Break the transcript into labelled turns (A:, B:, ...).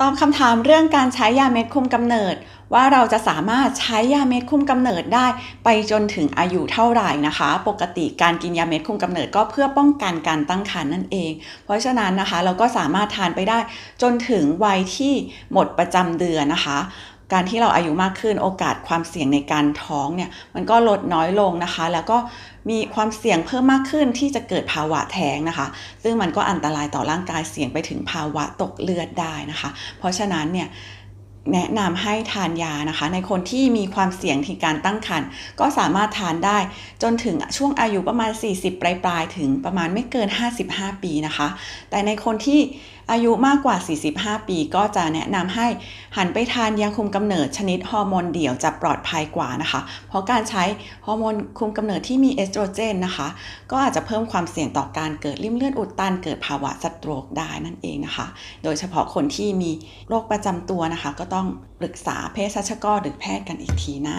A: ตอบคำถามเรื่องการใช้ยาเม็ดคุมกำเนิด ว่าเราจะสามารถใช้ยาเม็ดคุมกำเนิดได้ ไปจนถึงอายุเท่าไหร่นะคะ ปกติการกินยาเม็ดคุมกำเนิดก็เพื่อป้องกันการตั้งครรภ์นั่นเอง เพราะฉะนั้นนะคะเราก็สามารถทานไปได้จนถึงวัยที่หมดประจำเดือนนะคะ การที่เราอายุมากขึ้นโอกาสความเสี่ยงในการท้องเนี่ยมันก็ลดน้อยลงนะคะ แล้วก็มีความเสี่ยงเพิ่มมากขึ้นที่จะเกิดภาวะแท้งนะคะ ซึ่งมันก็อันตรายต่อร่างกายเสี่ยงไปถึงภาวะตกเลือดได้นะคะ เพราะฉะนั้นเนี่ยแนะนำให้ทานยานะคะ ในคนที่มีความเสี่ยงที่การตั้งครรภ์ก็สามารถทานได้จนถึงช่วงอายุประมาณ 40 ปลายปลายๆถึงประมาณไม่เกิน 55 ปีนะคะ แต่ในคนที่ อายุมากกว่า 45 ปีก็จะแนะนำให้หันไปทานยาคุมกำเนิดชนิดฮอร์โมนเดี่ยวจะปลอดภัยกว่านะคะ เพราะการใช้ฮอร์โมนคุมกำเนิดที่มีเอสโตรเจนนะคะ ก็อาจจะเพิ่มความเสี่ยงต่อการเกิดริ่มเลือดอุดตันเกิดภาวะสโตรกได้นั่นเองนะคะ โดยเฉพาะคนที่มีโรคประจำตัวนะคะ ก็ต้องปรึกษาเภสัชกรหรือแพทย์กันอีกทีนะ